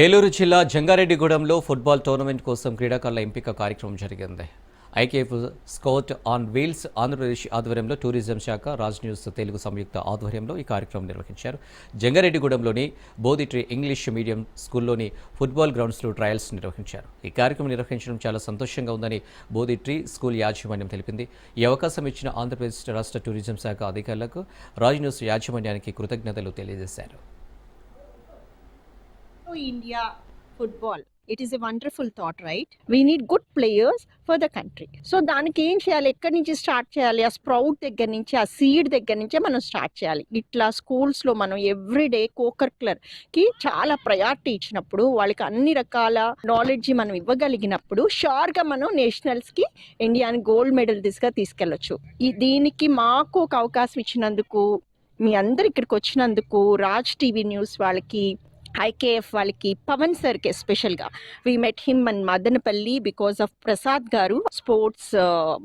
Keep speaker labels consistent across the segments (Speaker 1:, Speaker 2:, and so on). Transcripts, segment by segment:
Speaker 1: ఏలూరు జిల్లా జంగారెడ్డిగూడెంలో football tournament కోసం క్రీడాకారుల ఎంపిక కార్యక్రమం జరిగింది. IKF scout on wheels Andhra Pradesh ఆధ్వర్యంలో టూరిజం శాఖ రాజ్ న్యూస్ తెలుగు సంయుక్త ఆధ్వర్యంలో ఈ కార్యక్రమం నిర్వహించారు. జంగారెడ్డిగూడెంలోని బోధిట్రీ ఇంగ్లీష్ మీడియం స్కూల్లోని ఫుట్బాల్ గ్రౌండ్స్లో ట్రయల్స్ నిర్వహించారు. ఈ కార్యక్రమం నిర్వహించడం చాలా సంతోషంగా ఉందని బోధిట్రీ స్కూల్ యాజమాన్యం తెలిపింది. ఈ అవకాశం ఇచ్చిన ఆంధ్రప్రదేశ్ రాష్ట్ర టూరిజం శాఖ అధికారులకు రాజ్ న్యూస్ యాజమాన్యానికి కృతజ్ఞతలు తెలియజేశారు.
Speaker 2: To India football. It is a wonderful thought right we need good players for the country so దానికి ఏం చేయాలి? ఎక్కడి నుంచి స్టార్ట్ చేయాలి? ఆ స్ప్రౌట్ దగ్గర నుంచి ఆ సీడ్ దగ్గర నుంచే మనం స్టార్ట్ చేయాలి. ఇట్లా స్కూల్స్లో మనం ఎవ్రీడే కోకర్క్లర్కి చాలా ప్రయారిటీ ఇచ్చినప్పుడు వాళ్ళకి అన్ని రకాల నాలెడ్జ్ మనం ఇవ్వగలిగినప్పుడు షోర్గా మనం నేషనల్స్కి ఇండియాని గోల్డ్ మెడల్ దిశగా తీసుకెళ్ళొచ్చు. ఈ దీనికి మాకు ఒక అవకాశం ఇచ్చినందుకు మీ అందరు ఇక్కడికి వచ్చినందుకు రాజ్ టీవీ న్యూస్ వాళ్ళకి ఐకేఎఫ్ వాళ్ళకి పవన్ సార్కి ఎస్పెషల్గా we met him and Madanapalle because of Prasad garu sports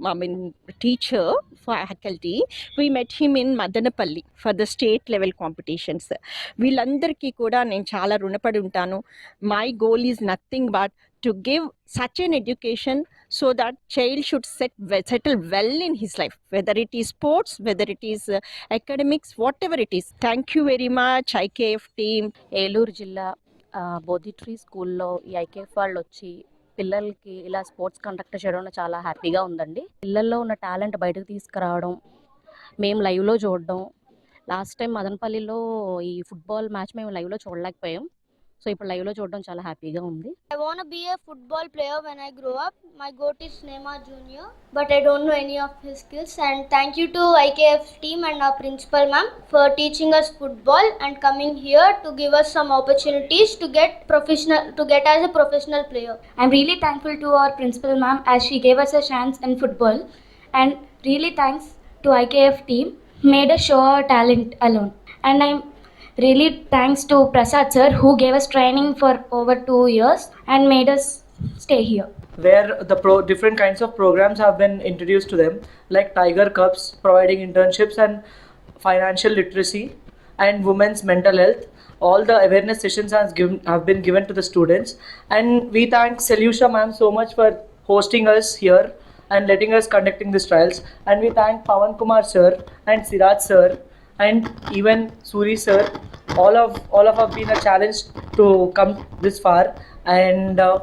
Speaker 2: I mean teacher faculty we met him in Madanapalle for the state level competitions వీళ్ళందరికీ కూడా నేను చాలా రుణపడి ఉంటాను. My goal is nothing but to give such an education so that child should set settle well in his life whether it is sports whether it is academics whatever it is thank you very much IKF team
Speaker 3: Eluru జిల్లా బోధిట్రీ స్కూల్లో ఈ IKF వాళ్ళు వచ్చి పిల్లలకి ఇలా sports conduct చేయడం చాలా హ్యాపీగా ఉందండి. పిల్లల్లో ఉన్న టాలెంట్ బయటకు తీసుకురావడం మేము లైవ్లో చూడడం. లాస్ట్ టైం మదనపల్లిలో ఈ ఫుట్బాల్ మ్యాచ్ మేము లైవ్లో చూడలేకపోయాం. సో ఇప్పుడు లైవ్లో చూడడం చాలా హ్యాపీగా ఉంది
Speaker 4: I want to be a football player when I grow up. My goat is Neymar Jr., but I don't know any of his skills. And thank you to IKF team and our principal ma'am for teaching us football and coming here to give us some opportunities to get professional to get as a professional player.
Speaker 5: I'm really thankful to our principal ma'am as she gave us a chance in football and really thanks to IKF team made us show our talent alone and I'm really thanks to Prasad sir who gave us training for over 2 years and made us stay here.
Speaker 6: where the pro different kinds of programs have been introduced to them like tiger cups providing internships and financial literacy and women's mental health. All the awareness sessions has given, have been given to the students. And we thank Selusha ma'am so much for hosting us here and letting us conducting these trials. And we thank Pawan Kumar sir and Siraj sir and even Suri sir all of all of have been a challenge to come this far. And uh,